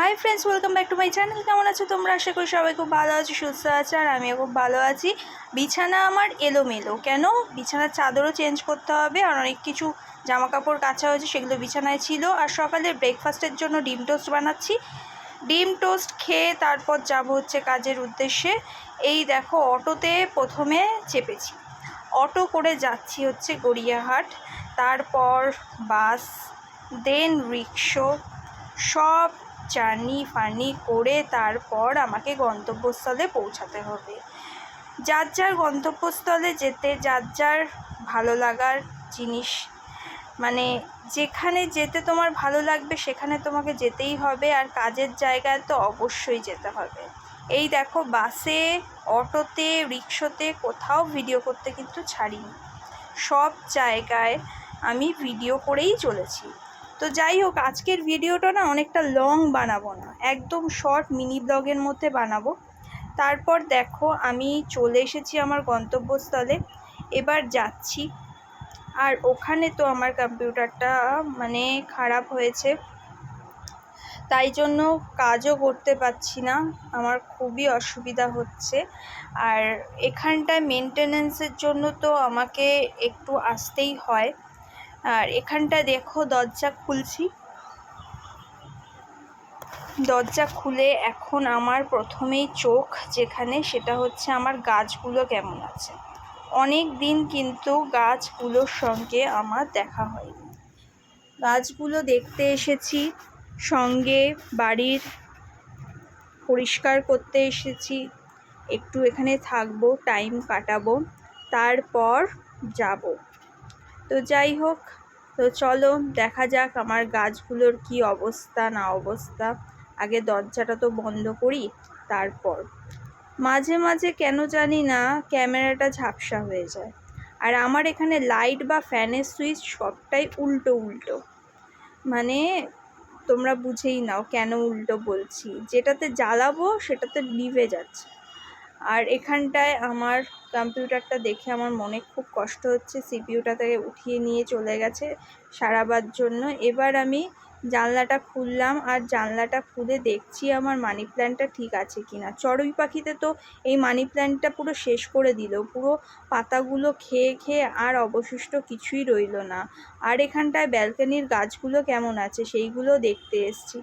Hi friends welcome back to my channel কেমন আছো তোমরা? আশা করি সবাই খুব ভালো আছো, সুস্থ আছো, আর আমিও খুব ভালো আছি। বিছানা আমার এলোমেলো। কেন? বিছানার চাদরও চেঞ্জ করতে হবে, আর অনেক কিছু জামা কাপড় কাচা হয়েছে, সেগুলো বিছানায় ছিল। আর সকালে ব্রেকফাস্টের জন্য ডিম টোস্ট বানাচ্ছি। ডিম টোস্ট খেয়ে তারপর যাব হচ্ছে কাজের উদ্দেশ্যে। এই দেখো, অটোতে প্রথমে চেপেছি। অটো করে যাচ্ছি হচ্ছে গড়িয়াহাট। তারপর বাস দেন রিক্সো সব জার্নি ফার্নি করে তারপর আমাকে গন্তব্যস্থলে পৌঁছাতে হবে। যার যার গন্তব্যস্থলে যেতে, যার যার ভালো লাগার জিনিস মানে যেখানে যেতে তোমার ভালো লাগবে সেখানে তোমাকে যেতেই হবে আর কাজের জায়গায় তো অবশ্যই যেতে হবে। এই দেখো বাসে, অটোতে, রিক্সোতে কোথাও ভিডিও করতে কিন্তু ছাড়িনি। সব জায়গায় আমি ভিডিও করেই চলেছি। তো যাই হোক, আজকের ভিডিওটা না অনেকটা লং বানাবো না। একদম শর্ট মিনি ব্লগের মধ্যে বানাবো। তারপর দেখো, আমি চলে এসেছি আমার গন্তব্যস্থলে। এবার যাচ্ছি। আর ওখানে তো আমার কম্পিউটারটা মানে খারাপ হয়েছে। তাই জন্য কাজও করতে পারছি না। আমার খুবই অসুবিধা হচ্ছে। আর এখানটায় মেনটেনেন্সের জন্য তো আমাকে একটু আসতেই হয়। আর এখানটা দেখো দরজা খুলছি। দরজা খুলে এখন আমার প্রথমেই চোখ, যেখানে সেটা হচ্ছে আমার গাছগুলো কেমন আছে। অনেক দিন কিন্তু গাছগুলোর সঙ্গে আমার দেখা হয়নি। গাছগুলো দেখতে এসেছি, সঙ্গে বাড়ির পরিষ্কার করতে এসেছি। একটু এখানে থাকব টাইম কাটাবো, তারপর যাব। তো যাই হোক, তো চলো দেখা যাক আমার গাছগুলোর কি অবস্থা, না অবস্থা। আগে দরজাটা তো বন্ধ করি, তারপর। মাঝে মাঝে কেন জানি না ক্যামেরাটা ঝাপসা হয়ে যায়। আর আমার এখানে লাইট বা ফ্যানের সুইচ সবটাই উল্টো উল্টো। মানে তোমরা বুঝেই নাও কেন উল্টো বলছি। যেটাতে জ্বালাবো সেটাতে নিভে যাচ্ছে। আর এখানটায় আমার কম্পিউটারটা দেখে আমার মনে খুব কষ্ট হচ্ছে সিপিইউটা থেকে উঠিয়ে নিয়ে চলে গেছে সারাবার জন্য। এবার আমি জানলাটা খুললাম আর জানলাটা খুলে দেখছি আমার মানি প্ল্যান্টটা ঠিক আছে কি না। চড়ুই পাখিতে তো এই মানি প্ল্যান্টটা পুরো শেষ করে দিল, পুরো পাতাগুলো খেয়ে খেয়ে আর অবশিষ্ট কিছুই রইল না। আর এখানটায় ব্যালকানির গাছগুলো কেমন আছে সেইগুলো দেখতে এসছি।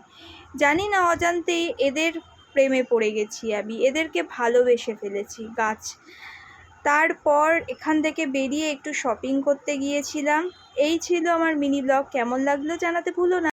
জানি না অজান্তেই এদের প্রেমে পড়ে গেছি আমি। এদেরকে ভালোবেসে ফেলেছি গাছ। তারপর এখান থেকে বেরিয়ে একটু শপিং করতে গিয়েছিলাম। এই ছিল আমার মিনি ব্লগ কেমন লাগল জানাতে ভুলো না।